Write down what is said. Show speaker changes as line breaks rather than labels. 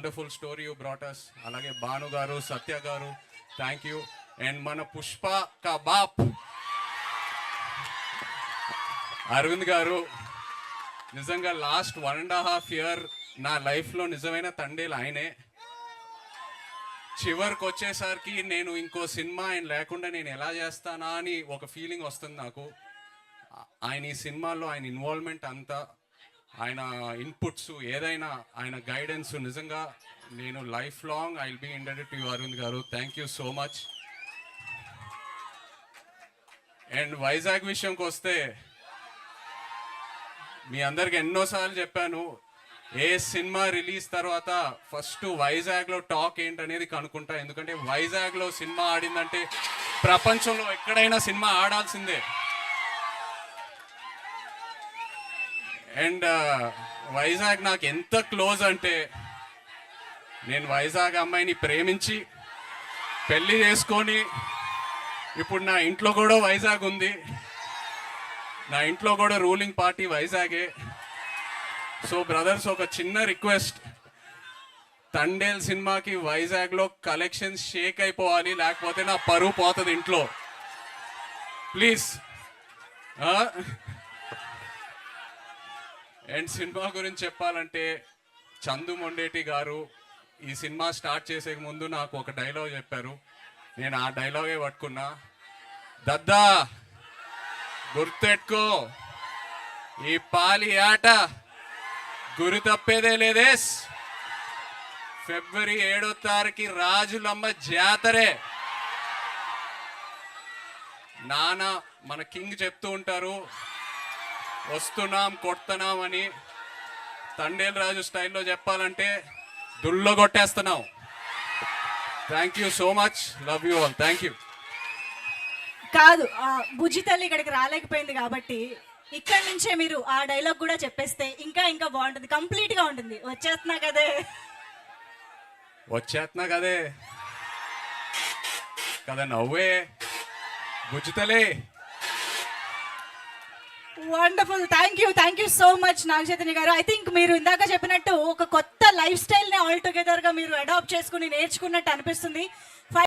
Wonderful story you బ్రాటర్స్ అలాగే భాను గారు సత్య గారు థ్యాంక్ యూ అండ్ మన పుష్ప కా అరవింద్ గారు నిజంగా last one and half year నా లైఫ్లో నిజమైన తండేలు ఆయనే. చివరికి వచ్చేసరికి నేను ఇంకో సినిమా ఆయన లేకుండా నేను ఎలా చేస్తానా అని ఒక ఫీలింగ్ వస్తుంది నాకు. ఆయన ఈ సినిమాలో ఆయన ఇన్వాల్వ్మెంట్ అంతా ఆయన ఇన్పుట్స్ ఏదైనా ఆయన గైడెన్స్ నిజంగా నేను life long I will be indebted to you Aravind గారు. Thank you so much and Vizag విషయంకి వస్తే మీ అందరికి ఎన్నోసార్లు చెప్పాను ఏ సినిమా రిలీజ్ తర్వాత ఫస్ట్ వైజాగ్లో టాక్ ఏంటనేది కనుక్కుంటా. ఎందుకంటే వైజాగ్లో సినిమా ఆడిందంటే ప్రపంచంలో ఎక్కడైనా సినిమా ఆడాల్సిందే. అండ్ వైజాగ్ నాకు ఎంత క్లోజ్ అంటే నేను వైజాగ్ అమ్మాయిని ప్రేమించి పెళ్ళి చేసుకొని ఇప్పుడు నా ఇంట్లో కూడా వైజాగ్ ఉంది. నా ఇంట్లో కూడా రూలింగ్ పార్టీ వైజాగే. సో బ్రదర్స్ ఒక చిన్న రిక్వెస్ట్. తండేల్ సినిమాకి వైజాగ్లో కలెక్షన్స్ షేక్ అయిపోవాలి లేకపోతే నా పరువు పోతుంది ఇంట్లో. ప్లీజ్. అండ్ సినిమా గురించి చెప్పాలంటే చందు మొండేటి గారు ఈ సినిమా స్టార్ట్ చేసే ముందు నాకు ఒక డైలాగ్ చెప్పారు. నేను ఆ డైలాగే పట్టుకున్నా. దద్దా గుర్తెట్టుకో ఈ పాలి ఆట గురి తప్పేదే లేదేస్ ఫిబ్రవరి ఏడో తారీఖు రాజులమ్మ జాతరే. నాన్న మన కింగ్ చెప్తూ ఉంటారు. వస్తున్నాం కొడుతున్నాం అని తండేలు రాజు స్టైల్లో చెప్పాలంటే దుల్లో కొట్టేస్తున్నాం. Thank you so much love you all thank you
కాదు ఆ బుజ్జి తల్లి ఇక్కడికి రాలేకపోయింది కాబట్టి ఇక్కడి నుంచే మీరు ఆ డైలాగ్ కూడా చెప్పేస్తే ఇంకా ఇంకా బాగుంటుంది. కంప్లీట్గా ఉంటుంది. వచ్చేస్తున్నా కదే.
వచ్చేస్తున్నా కదే. కదా నవ్వే. గుజ్జుతలే
wonderful thank you thank you so much Naga Chaitanya గారు. ఐ థింక్ మీరు ఇందాక చెప్పినట్టు ఒక కొత్త లైఫ్ స్టైల్ని ఆల్ టుగెదర్గా మీరు అడాప్ట్ చేసుకుని నేర్చుకున్నట్టు అనిపిస్తుంది.